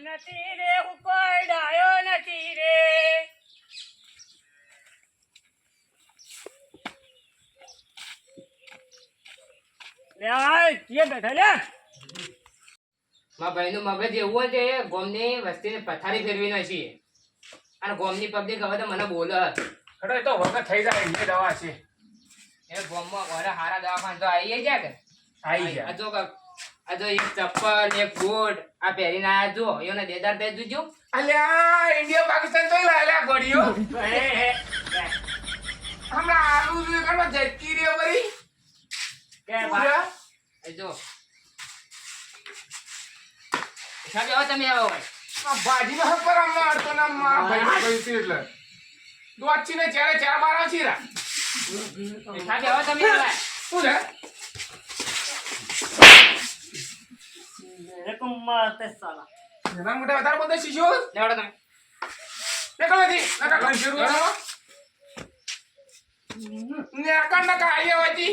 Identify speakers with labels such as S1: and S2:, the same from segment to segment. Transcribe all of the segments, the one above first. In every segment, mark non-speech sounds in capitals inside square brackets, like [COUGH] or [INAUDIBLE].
S1: નથી રે ડાયો નથી રે લે આ કે બેઠા લે
S2: મારા ભાઈનું મગજ એવું છે ગોમની વસ્તીને પથારી ફેરવી નાખી અને ગોમની પબ્લિક હવે તો મને બોલે.
S3: ખરો એ તો વખત થઈ જાય એ દવા છે.
S2: એ ગોમમાં ઘરે હારા દવાખાન તો આવી જાય કે?
S3: આવી જાય
S2: જો આ જો એક ચપ્પલ એક બૂટ આ પહેરીને આયા જો એને દેદાર પહેરી જોજો
S3: અલ્યા ઇન્ડિયા પાકિસ્તાન તો લાયલા
S1: હે
S3: હમણાં આલુ જોઈએ કરવા જટકી રહ્યો વળી
S1: કે
S2: ભાઈ જો સાહેબ આવો તમે આવો ભાઈ
S3: આ હપર આમ મારતો ના મારા ભાઈનો ભાઈ છે એટલે. દોચી ને ચારે ચાર બાર આછી રા.
S2: સાહેબ આવો તમે આવો.
S3: શું છે?
S1: મેરે મારતે સાલા.
S3: એના મોટા વધારે બધા શીશો?
S2: લેવડો તમે.
S3: નીકળો નથી નકા કઈ નકા આયા હોતી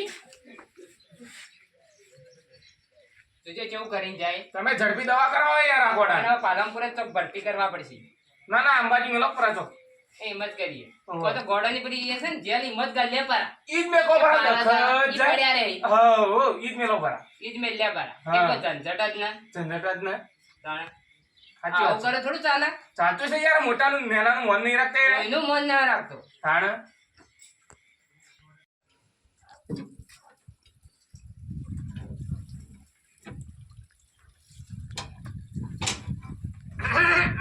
S2: જોજો કેવું કરીને જાય.
S3: તમે ઝડપી દવા કરાવો યાર
S2: આગોડા. પાલનપુરે તો ભરતી કરવા પડશે.
S3: ના ના અંબાજી મેલો પ્રજો છો
S2: એ હિંમત કરીએ. કો તો ગોડાની પડી છે ને જેલ હિંમત કર લે પર.
S3: ઈદ મે કો પરા
S2: પડ્યા
S3: જાય.
S2: રે.
S3: હો ઈદ મેલો પરા.
S2: ઈજ મે લે પારા. એટલો ઝંઝટ જ ના.
S3: જનરટ જ ના.
S2: તાણે.
S3: સાચી
S2: આવું કરે થોડું ચાલે.
S3: સાચું છે યાર મોટાનું નેનાનું મન નહીં રાખતા
S2: એનું મન ના રાખતો.
S3: તાણ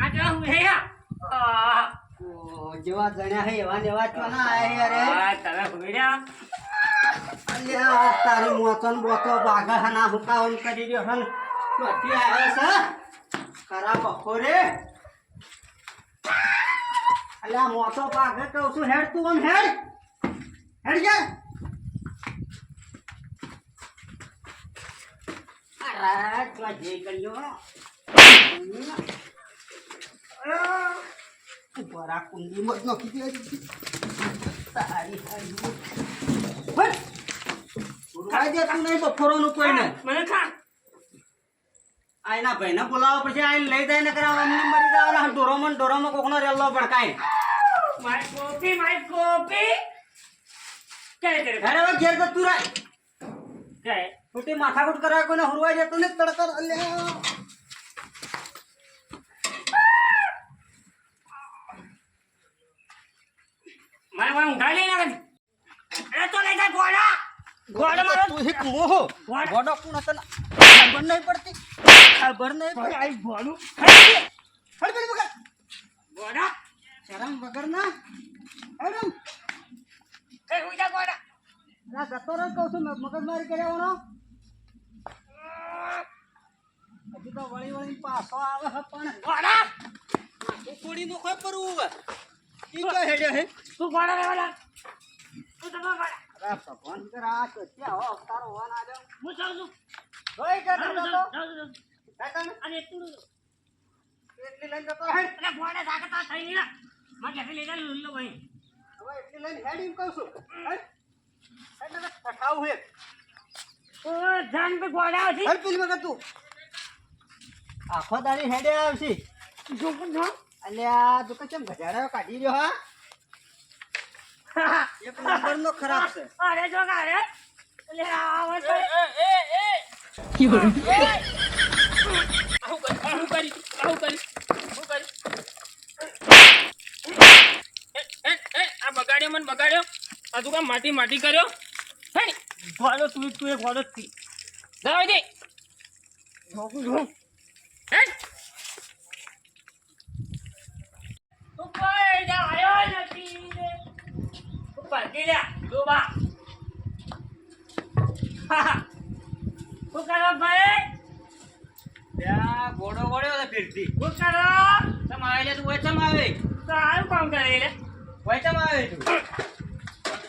S1: આ જો હું આ
S4: જેવા જણ્યા હે એવા ને ચો ના આયા રે
S1: આ તમે ભૂલ્યા
S4: અલ્યા તારી મોતન બોતો બાગા હના હુકાવન કરી રહ્યો હન. ચોથી આવ્યો છે ખરા બખોરે. અલ્યા મોતો બાગે કહું છું હેડ તું આમ હેડ. હેડ જા. અરે તો જે કર્યો. બરા કુંડી મત નખી દે તારી દે તું નહીં બફોરોનું કોઈ નહીં
S1: મને ખા
S4: આયના ભાઈને બોલાવો પછી આઈને લઈ જાય ને કરાવ અમને મરી જવાના ડોરોમાં ડોરોમાં કોકનો રેલો ભડકાય
S1: માય કોપી માય કોપી કે
S4: અરે હવે ઘેર તો તું રાય
S1: કે
S4: માથાકૂટ કરાય કોઈને હુરવાઈ જતો ને તડકર અલ્યા.
S1: કોઈ ઊંઘાઈ નહીં લાગે અરે તો લઈ જા ગોળા. ગોળા મારો
S4: તું એક મોહો. ગોડો કોણ હતો ખબર નહીં પડતી. ખબર નહીં પડતી.
S1: આઈ ગોળું.
S4: હળ પેલી વગર
S1: ગોળા.
S4: શરમ વગર ના. હેડમ
S1: એ હુઈ જા ગોળા.
S4: ના જતો રહે કહું છું મગજમારી કર્યાવાનો હજી તો વળી વળી પાછો આવે પણ.
S1: ગોળા.
S4: થોડી નો કોઈ પરવું હવે. ઈ તો હેડે હે?
S1: તું ગોળા લેવા લા. તું તો ગોળા
S4: અરે ભગવાન કરા તો ત્યાં હો તારો વાન આ જાવ
S1: હું જાઉં છું.
S4: જોઈ કે
S1: જાઉં
S4: તો તો
S1: જાઉં અને એટલું
S4: એટલી લઈને જતો હેડ.
S1: એટલે ગોળા સાકતા થઈ ગયા માં ક્યાંથી લઈ જા લુલ્લો ભાઈ.
S4: હવે એટલી લઈને હેડ કહું છું. હેડ. હેડ ને હે
S1: ઓ જાન પે ગોળા છે
S4: હેડ તું. આખો તારી હેડે આવશે.
S1: જો પણ જો
S4: આ તું કે કેમ ગજાડા કાઢી રહ્યો હા? [LAUGHS] એક નંબર નો ખરાબ છે.
S1: અરે જો અરે. એટલે આવો તો
S2: આવું કરી આવું કરી આવું કરી આવું કરી. એ, એ, એ, આ બગાડ્યો મને બગાડ્યો. આ તું કામ માટી માટી કર્યો? હે
S1: ગોળો તું તું એ ગોળો જ થી
S2: દવા દે.
S1: ડોબા શું કરો ભાઈ?
S4: ત્યાં ઘોડો ગોળ્યો હતો ફીરતી
S1: શું કરો?
S4: તમ આવે લે તું વચમ આવે.
S1: તો આવું કામ કરે લે
S4: વચમ આવે તું.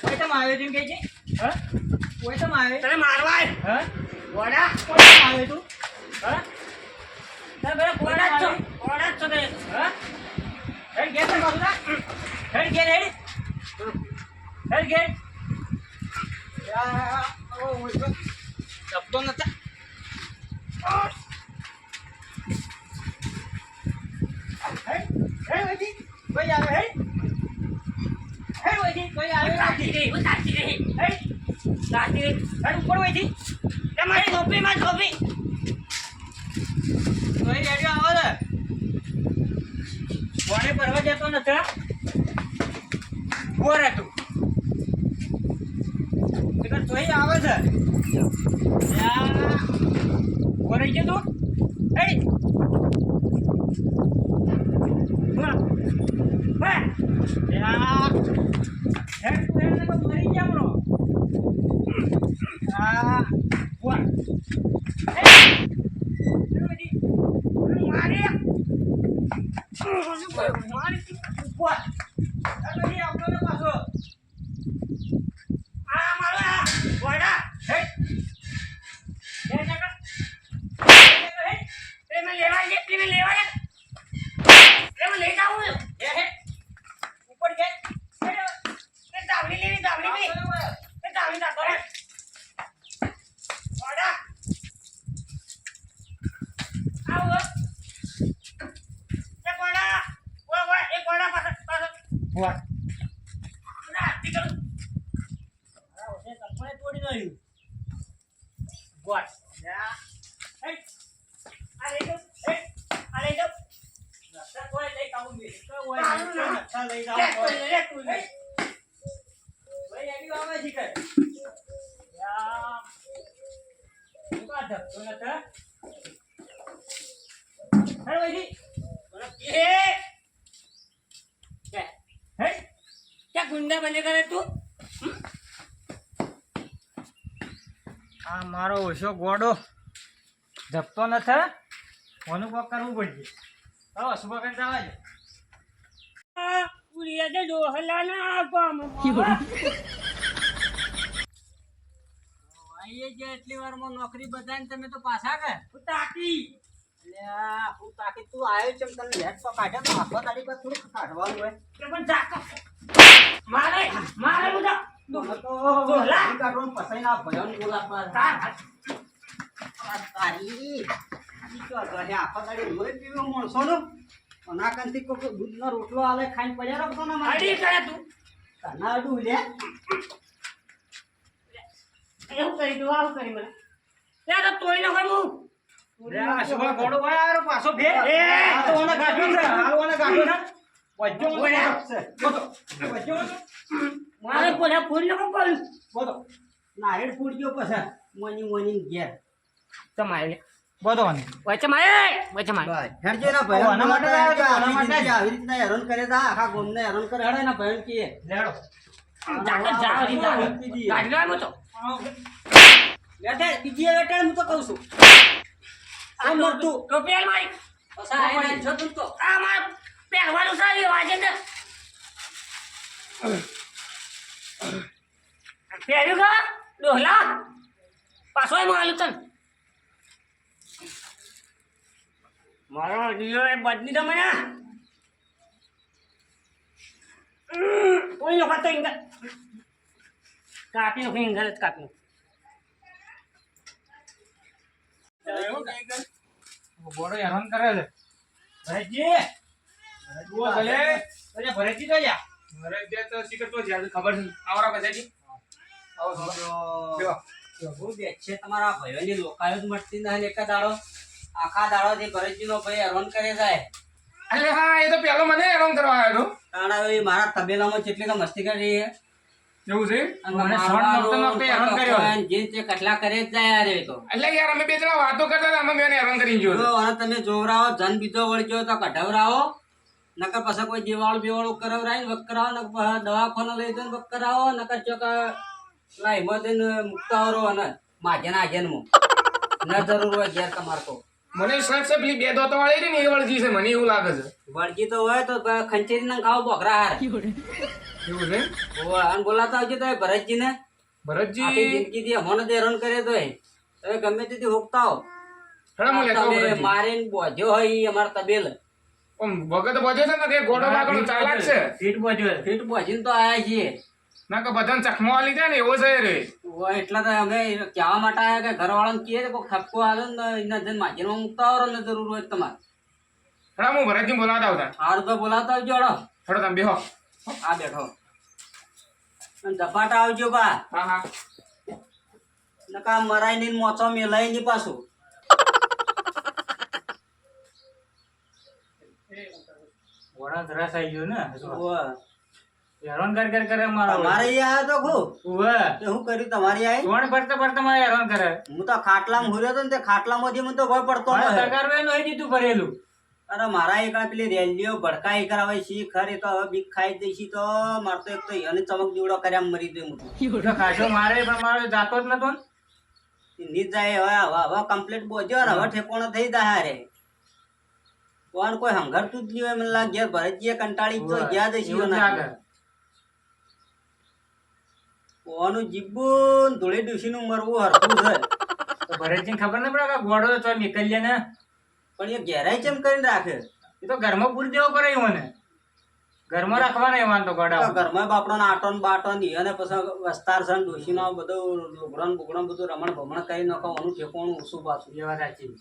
S4: વચમ આવે તું કે છે?
S1: હ?
S4: વચમ આવે.
S1: તને મારવા
S4: હ? ગોડા વચમ આવે તું.
S1: હ? તમે પેલા ગોડા છો. ગોડા છો
S4: બે હ?
S1: હેડ ગેટ મારું હેડ ગેટ હેડ. હેડ ગેટ વધી કોઈ આવે સાચી રે હું સાચી રહી હે સાચી રે હેડ ઉપર વધી એ મારી ટોપી માં ટોપી કોઈ રેડિયો આવો ને કોણે પરવા જતો નતો બોર હતું એટલે તોય આવે છે. રહી ગયો તું. તું એને તો મરી ગયા બરો આ વાહ મારે વાહ અરે આવતો ને પાછો આ મારા વાડા હેડ હેડ જગા હેડ એ મેં લેવા લે એ મેં લેવા લે એ મેં લઈ જાઉં એ હેડ ઉપર જે એ દાવડી લેવી દાવડી બી એ દાવડી દાતો હેડ વાડા આવો એ વાડા વા વા એ વાડા પાછળ પાછળ વાડ ના તીકલ આ ઓસે કપડે તોડી નાખ્યું વાડ યા હેડ આ લઈ જાઓ હેડ આ લઈ જાઓ નકશા કોઈ લઈ કાવું બી તો હોય નકશા લઈ જાઓ લે તું લે ભાઈ એની આવે છે કે યા હું કા ધક્કો નતા હેડ ભાઈ એ કે હે ગુંડા બને કરે તું? આ મારો ઓછો ગોડો. જપતો નથી કોનું કોક કરવું પડશે. હા સુબહ કરતા આવજો ઉડિયા [LAUGHS]
S4: એટલી વારમાં નોકરી બધાને તમે તો પાછા કે હું
S1: તાકી.
S4: એટલે હું તાકી. તું આવ્યો છે તને હેડ તો કાઢ્યો તો આખો પર થોડું કાઢવાનું હોય.
S1: પણ તાકા મારે મારે
S4: તો
S1: બોલા.
S4: કાઢવાનું પસાઈ ના ભયો ને બોલા પર.
S1: તાર
S4: રોટલો આલે ખાઈને પડ્યા રાખતો ને
S1: અડી કરે તું.
S4: કાના અડું લે.
S1: એવું કરી તું આવું કરી મને. લે તો તોય ન હોય હું
S4: પાછો ફેર. ગાંઠ્યો છે છે છે. બોલો. ઓને
S1: મારે કોને ફૂલ ન કરું
S4: બોલો. નારેળ ફૂટ ગયો પછી. મોની મોની ઘેર.
S1: તમારે બધો વચ્ચે મારે. વચ્ચે મારે.
S4: હેડજો ના ભાઈ
S1: આના માટે આના માટે. જ.
S4: આવી રીતના હેરાન કરે તા આખા ગોમને હેરાન કરે. હેડે ના ભાઈ કે
S1: લેડો જાકે જાવ રી જાવ તો.
S4: બેઠે બીજી બેઠે હું તો કહું છું.
S1: આ
S4: આ
S1: મોટું
S4: મોટું
S1: ટોપી આલ મારી
S4: પસા આઈને જો તું તો.
S1: આ માર. પહેરવાનું સારી વાજે ને પહેર્યું કા ડોહલા? પાછો એમાં તન. મારો દિયો એ બદલી તમે ના કોઈ લોકો તો ઇંગલ કાપી નાખી ઇંગલ જ કાપી
S2: બોડો હેરાન કરે છે.
S1: ભરતજી
S2: જુઓ ભલે.
S1: અરે ભરતજી તો જા
S2: મારે તો શીખર તો જ્યાં ખબર છે. આવરા બધાજી આવો જો
S4: પ્રભુ બે તમારા ભાઈઓની લોકાયો જ મટતી નથી એક દાડો. આખા દાડો થી ભરતજીનો ભાઈ હેરાન કરે જાય
S3: અરે હા એ તો પેલો મને હેરાન કરવા આવ્યો
S4: કારણ હવે મારા તબેલામાં જેટલી તો મસ્તી કરી છે.
S3: એવું છે?
S2: મને શોર્ટ નોકતો નોકતો હેરાન કર્યો.
S4: જે તે કટલા કરે જ જાય યાર એ તો.
S3: એટલે યાર અમે બે જણા વાતો કરતા હતા અમે બેને હેરાન કરી ગયો
S4: અને તમે જોવરાવો જન બીજો વળગ્યો તો કઢાવરાવો. નકર પછી કોઈ દેવાળું બેવાળું કરાવરાય ને વક કરાવો નકર પછી લઈ જઈને વક કરાવો નકર ચોક ના હિંમત મુક્તાવરો અને માજન આજનમાં ન જરૂર હોય ઘેર તમારે તો
S3: મને સાહેબ છે પેલી બે દોતો વાળી રહી ને એ વળગી છે મને એવું લાગે છે.
S4: વળગી તો હોય તો ખંચેરી ના ખાવ બોકરા હાર.
S3: એવું છે?
S4: ઓ અને બોલાતા આવજો તો ભરતજી ને આખી
S3: ભરતજી
S4: જિંદગી થી તો હેરાન કરે તો તમે ગમે તેથી હોકતા હો. મારીને બોધ્યો હોય ઈ અમારા તબેલ.
S3: ઓમ વગર તો છે ને કે ગોડો બાગડો ચાલાક છે?
S1: સીટ બાજુ
S4: ફીટ પહોંચીને તો આયા છીએ.
S3: ના કે બધાને ચકમો આલી જાય ને એવો છે રે.
S4: ઓ એટલા તો અમે કહેવા માટે આયા કે ઘરવાળાને કહે કે કોઈ ખપકો આવે ને એના જન માજીમાં મુકતા આવરો ને જરૂર હોય તમારે.
S3: હડા હું ભરતજી બોલાવતા આવતા.
S4: સારું તો બોલાવતા આવજો હડો.
S3: હડો તમે બેહો.
S4: આ બેઠો. અને ઝપાટા આવજો બા.
S3: હા હા.
S4: નકા મરાઈ ની મોચો મેલાઈ ની પાછું.
S1: ઘોડા ધરાસ આવી ગયો ને. હેરાન કર કર કરે મારો
S4: મારે અહીંયા તો ખુ તે હું કર્યું? તમારી આય
S1: કોણ પડતા પડતા મારે હેરાન કરે?
S4: હું તો ખાટલામાં હુર્યો તો ને તે ખાટલામાંથી મને તો ભય પડતો
S1: મારે સરકાર વેન હોય દીધું ભરેલું.
S4: અરે મારા એક પેલી રેલીઓ ભડકાઈ કરાવે છે ખરી તો હવે બીક ખાઈ દઈશી તો. માર તો એક તો એને ચમક દીવડો કર્યા મરી દે હું
S1: ખાશો મારે પણ મારો જાતો જ નતો ને.
S4: ની જાય હવે હવે હવે કમ્પ્લીટ બોજો ને હવે ઠેકોણો થઈ જાય રે કોણ કોઈ હંગરતું જ નહીં હોય મને લાગે ભરતજીએ કંટાળી તો ગયા એના. કોનું જીબું ને ધૂળી ડૂસીનું મરવું હરતું છે.
S1: ભરતજીને ખબર ના પડે કે ઘોડો તો નીકળી ને?
S4: પણ એ ઘેરાય કેમ કરીને રાખે?
S1: એ તો ઘરમાં પૂરી દેવો પડે મને ઘરમાં રાખવાના એમાં તો
S4: તો ઘરમાં બાપડો આટો ને બાટો ને અને પછી વસ્તાર છે ને ડોશીનો બધું લુગડો ને બુગડો બધું રમણ ભમણ કરી નાખો એનું ઠેકોણું ઓછું પાછું.
S1: એ વાત સાચી.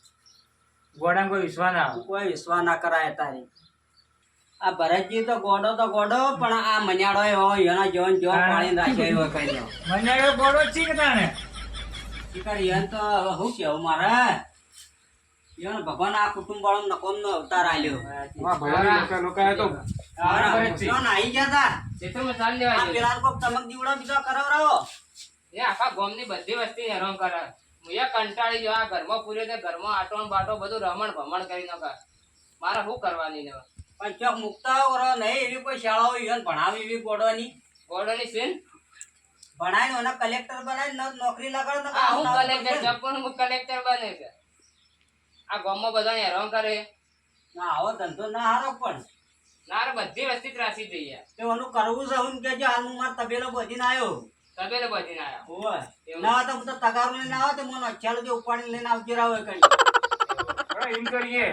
S1: ઘોડામાં કોઈ વિશ્વાસ ના
S4: કોઈ વિશ્વાસ ના કરાય તારી. આ ભરતજી તો ગોડો તો ગોડો પણ આ મન્યાડો એના જીવન જેવો પાણી રાખ્યો એવો કઈ નો
S1: મને આગળ છે કે તાણે?
S4: શિકાર યન તો હવે શું કેવું મારે? યન ભગવાન આ કુટુંબ વાળો નકોમ નો અવતાર આલ્યો.
S3: હા ભલા તો
S4: હારા, આઈ ગયા તા.
S2: ખેતરમાં ચાલ લેવા.
S4: પેલા કોક ચમક દીવડો બીજો કરાવરાવો
S2: એ આખા ગામની બધી વસ્તી હેરાન કરે. હું કંટાળી ગયો. આ ઘરમાં પૂર્યો તે ઘરમાં આટો બાટો બધું રમણ ભમણ કરી નાખે. મારે શું કરવાની ને
S4: પણ ચોક મુકતા નહીં એવી કોઈ શાળાઓ ઈવન ભણાવી એવી ગોડોની
S2: ગોડોની સીન
S4: ભણાવીને એને કલેક્ટર બનાવીને નોકરી લગાડો ને
S2: હું કલેક્ટર જપણ હું કલેક્ટર બને છે. આ ગામમાં બધા હેરાન કરે.
S4: ના આવો ધંધો ના હારો પણ.
S2: ના બધી વસ્તી ત્રાસી થઈ
S4: ગયા એનું કરવું છે હું કે હાલ હું માર તબેલો બધીને આવ્યો.
S2: તબેલે બધી ના આવ્યા
S4: ઓય ના તો હું તો તગારું લઈને આવો તો મને અઠ્યાલો જે ઉપાડીને લઈને આવજો રાવ કઈ.
S3: એમ કરીએ.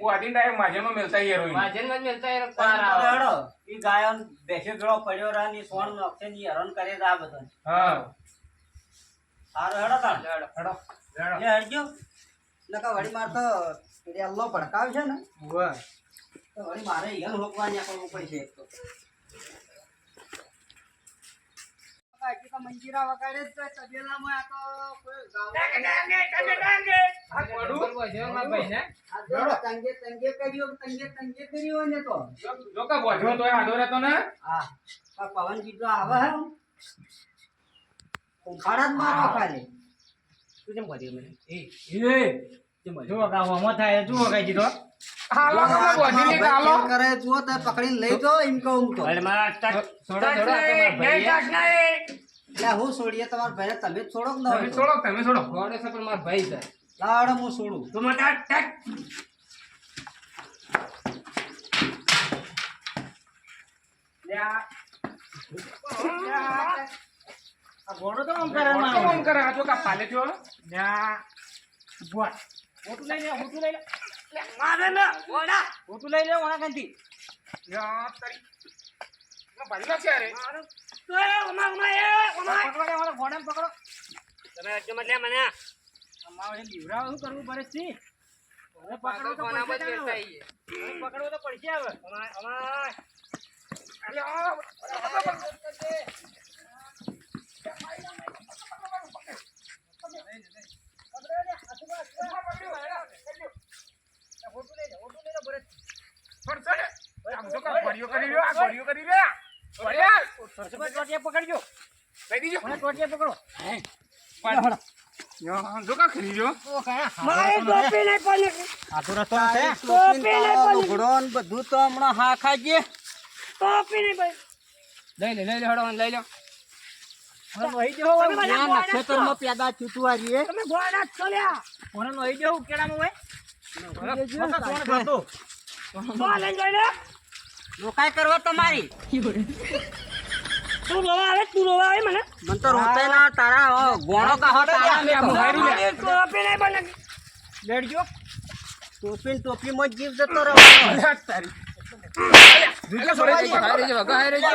S3: હું આદિન ડાયરેક્ટ માજેમાં મેલતા યાર હોય
S2: માજનમાં જ મિલતા યાર પાર આવે.
S4: હેડો ઈ ગાયો ને ગળો પડ્યો રહે ની સોણ નો અક્ષયની હેરાન કરે છે આ બધા
S3: હા.
S4: સારો હેડો તાણ.
S2: હેડો.
S3: હડો
S4: એ હેડજો. નકા વળી માર તો પેલી અલ્લો ભડકાવ છે ને. તો વળી મારે હેલ રોકવાની આપણું પડશે એક તો. કાકી તો મંજીરા વગાડે જ તો તબેલામાં આ તો કોઈ ગાવા-
S3: આ ગોડું.
S2: બરોબર છે મારા.
S4: આ તો તંગે તંગે કર્યો ને
S3: જો ને?
S4: પવન આવે ઉખાડા જ મારો ખાલી.
S1: એ જુઓ ગામમાં થાય જુઓ કઈ દીધો
S3: હાલો હાલો બોધી લે હાલો.
S4: કરે જુઓ તો પકડીને લઈ જો એમ કહું તો.
S2: થોડા થોડા તમારા ભાઈએ.
S4: એટલે હું છોડીએ તમારા ભાઈને તમે છોડો કે
S3: તમે છોડો? તમે છોડો?
S2: ગોળો છે? પણ મારા ભાઈ છે.
S4: લાવડો હું છોડું.
S1: આ. ઘોડો તો આમ કરે મારો.
S3: આમ કરે. આ જો કા પાલે થયો
S1: ન્યા. ઊભા. મોટું લઈ લે મોટું લઈ લે. મારે ને ઘોડા મોટું લઈ લે ઓના કાંથી
S3: યા તારી. ના ભાઈ છે રે
S1: તો એ ઓમા ઓમા એ ઓમા પકડો તમે લે મને લીવડાવ શું કરવું પડે છે હવે પકડો તો
S2: કોના.
S1: હવે પકડવું તો પડશે
S3: કરી રહ્યો, આ કરી રહ્યા
S1: ટોટિયા પકડજો.
S3: લઈ દીજો
S1: મને ટોટિયા પકડો.
S3: યા જો કા ખરી
S1: આ તો રસ્તો છે.
S4: લુગડો ને બધું તો હમણાં હા ખાજે
S2: લઈ લે લઈ લે લઈ લો.
S1: વહી જવો
S4: ત્યાં નક્ષત્રમાં પેદા ચૂંટવા રહીએ
S1: તમે ઘોડા ચલ્યા મને વહી જવું કેડામાં હોય?
S4: રોકાઈ કરવા તમારી.
S1: તું રોવા આવે તું રોવા આવે મને.
S4: મને તો રોતે ના તારા હવે ગોળો કાહો તારા. મેં
S3: આ
S4: કહું.
S3: મોહારી લે
S1: લેડજો.
S4: ટોપી ને ટોપીમાં જ જીવ જતો
S3: અલ્યા તારી.
S2: હાય રહેજો,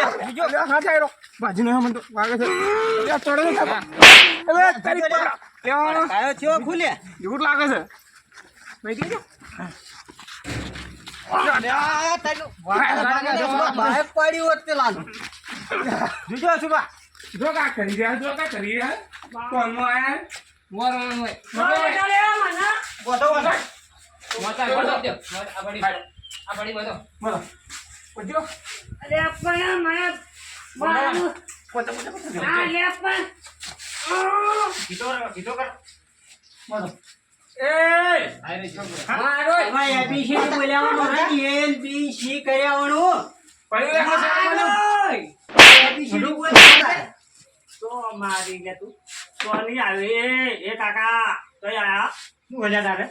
S3: હા મને કીધું જોજો સુબા જો કા કરી રહ્યા જો કા કરી રહ્યા. કોણમાં આયા?
S2: મોરવાનું હોય.
S3: બોધો બોધો
S2: મોચા ગોળો દો. આ બડી આ બડી બધો.
S3: બોલો. બોજો કીધો કીધો કર. બોલો.
S2: રહેજો.
S4: એમાં ABCD બોલાવવાનું નથી, A, B, C કર્યાવાનું.
S3: પડી રાખો છે મને
S4: ABCD બોલાવવાનું.
S1: તો મારી લે તું તો આવે તારે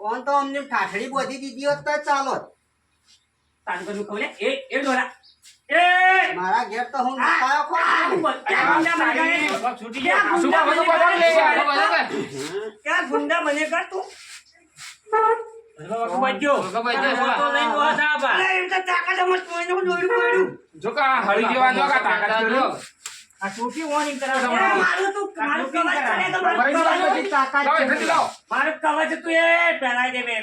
S4: કોણ તો અમને ઠાઠડી બોધી દીધી હોત ચાલો
S1: તાન કરું ખબર એ એ ડોરા
S4: મારા ઘેર તો હું
S1: ક્યાં
S3: છૂટી
S1: ક્યાં ગુંડા મને કરે? તું
S2: એ?
S1: તો તો
S3: કા કા
S1: મારું તું કવચ તો મારું
S3: બરી
S1: કવચ
S3: બરી
S4: તાકાત
S3: લાવો
S4: છે.
S3: એટલે લાવો
S1: મારું કવચ તું એ પહેરાઈ દે બે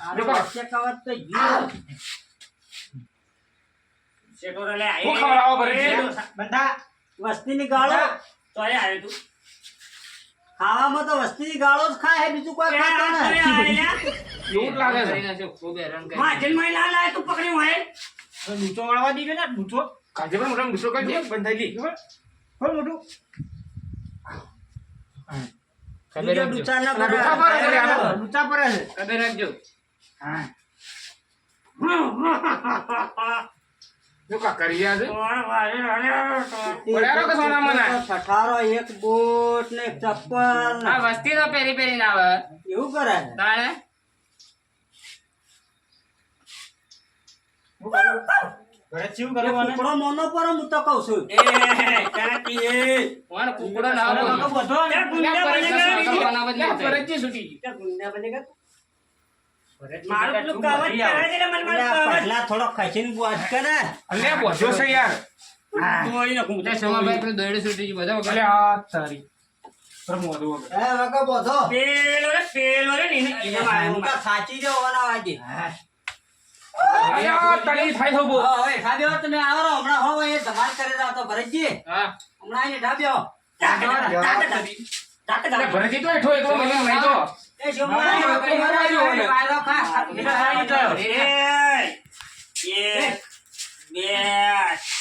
S4: આને વચ્ચે કવચ તો ગયું.
S1: લે
S3: હું ખવડાવો ભરે છે?
S4: વસ્તીની ગાળો
S1: તો એ આવે તું
S4: ખાવામાં તો વસ્તીની ગાળો જ ખાય બીજું કોઈ ખાતો નથી.
S3: એવું લાગે છે
S2: ખૂબ હેરાન કરી.
S1: માં જન્માઈ લાલ આય તું પકડ્યું હોય ડૂચો વાળવા દીધો ને ડૂચો
S3: કાજે પણ મોટા ગુસ્સો કરી બંધાઈ ગઈ
S1: ખબર મોટું
S2: ખબર રાખજો.
S4: ડૂચા કરે.
S1: ડૂચા પર છે
S2: ખબર રાખજો. [LAUGHS] [LAUGHS]
S3: જો કા કરી રહ્યા છે? પડ્યા કે સોના મને?
S4: ઠઠારો એક બૂટ ને ચપ્પલ.
S2: આ વસ્તી તો પેરી પેરી ના આવે.
S4: એવું કરે છે.
S2: તાણે?
S1: ઘરે ચીવ
S4: એ કુકડો મોનો પર હું તો કહું છું.
S1: એ કાકી એ.
S2: કોણ? કુકડો ના
S1: બધો ગુંડા બનેગા ગુંડા બનેગા
S4: થોડો ખસીને બોજ કરે.
S3: બોજો છે યાર.
S1: નાખું
S2: સમાભાઈ બધા
S3: અલે આ તારી.
S4: સાચી જવાના
S3: તળી થાય થો
S4: હવે ઠાબ્યો તમે આવો હમણાં હો એ ધમાલ કરી રહ્યા તો ભરતજી.
S2: હા.
S4: હમણાં
S1: તાકે
S3: તો એકલો મને નહીં તો.
S4: એ ખા.
S1: એ બે,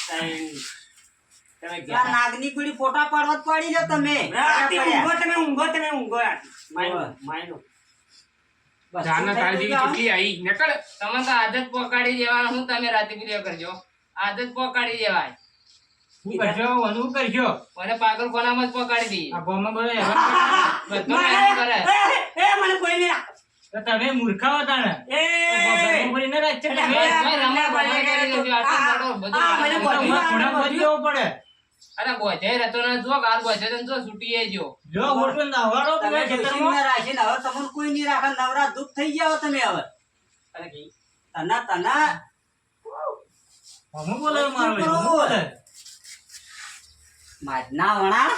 S1: ત્રણ.
S4: નાગની પીડી ફોટા પાડવા જ પાડી લો તમે. પડ્યા.
S1: ઊંઘો તમે ઊંઘો તમે ઊંઘો. માયનો,
S3: જાન તારી આવી નકળ
S2: તો આદત પોકાડી દેવાનું હું તમે રાતે વીડિયો કરજો. આદત પોકાડી દેવાય.
S1: શું કરશો? ઓનું કરશો?
S2: મને પાગલ કોનામાં જ પોકાડી દઈએ
S1: આ ગામમાં બધો [LAUGHS]
S2: બધો
S1: કરે. એ, એ, મને કોઈ નહીં
S5: તો તમે મૂર્ખા હતા ને
S1: એ,
S5: ન રાખશો તમે.
S1: હવે
S2: ભાઈ કરી મોટું બધું
S1: આ, મને
S5: પડે
S2: અરે ને જો જો છૂટી જો
S5: જો હોટલ નવાડો
S4: તમે
S5: ખેતરમાં.
S4: રાખીને હવે તમને કોઈ નહીં રાખે નવરા દુઃખ થઈ ગયા તમે હવે
S1: અરે કી.
S4: તના તના
S5: હમ બોલે મારો બોલે.
S4: મારના વણા.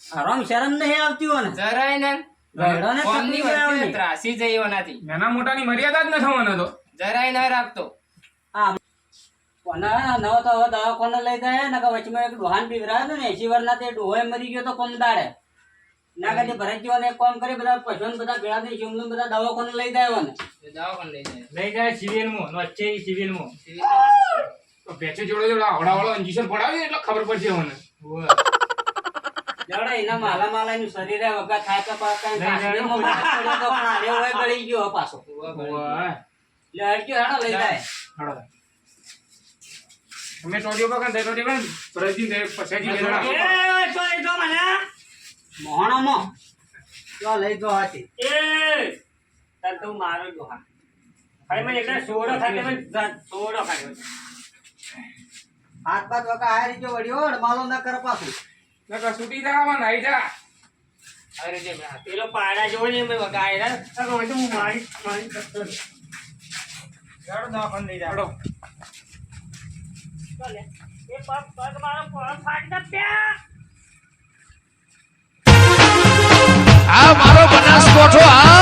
S4: હરામ શરમ નહીં આવતી હોય ને.
S2: જરાય ને.
S4: ગયડોને
S2: કોમની
S4: તકલીફ
S2: વચ્ચે ત્રાસી જઈ નથી
S3: નાના મોટાની મર્યાદા જ ન થવાનો તો.
S2: જરાય ન રાખતો.
S4: કોને નવો તો હવે દવાખાને લઈ જાય ને કે વચમાં એક ડોહાન પીવરાયો હતો ને એસી વર્ષના તે ડોહોએ મરી ગયો તો કોમ દાડે. ના કદી ભરતજીઓને એક કામ કરી બધા પશુઓને બધા ભેળા થઈ શિવને બધા દવાખાને લઈ જાય ને
S2: દવાખાને લઈ જાય.
S5: લઈ જાય સિવિલમાં ઈ સિવિલમાં.
S3: તો ભેંસો જોડે જોડે આવડા વાળો ઇન્જેક્શન પડાવી એટલે ખબર પડશે મને.
S4: જડે એના માલા માલા નું શરીરે વગર થાય તો
S5: લઈ
S4: તો પણ આરે હોય ગળી ગયો પાછો.
S5: હોવે.
S4: એટલે હરક્યો લઈ જાય.
S3: હળો અમે ટોડિયો પકડ દે ટોડિયો પકડ ભરજી દે પછાજી
S1: એ, તો એ તો મને.
S4: મોહણામાં. જો લઈ જો હતી
S1: એ, તો મારો જ ડોહા. ભાઈ મને એકલા સોડો ખાતે જા- સોડો ખાધો.
S4: હાથ બાદ વખત આ રીતે વળ્યો અડમાલો ન કર પાછું.
S3: નકર નાઈ જા.
S2: અરે જે
S1: પેલો પાડા ને મારી મારી
S5: પણ નહીં
S1: જાડો એ પગ પગ મારો ફોન ફાડી દે પ્યા. આ મારો બનાસ કોઠો આ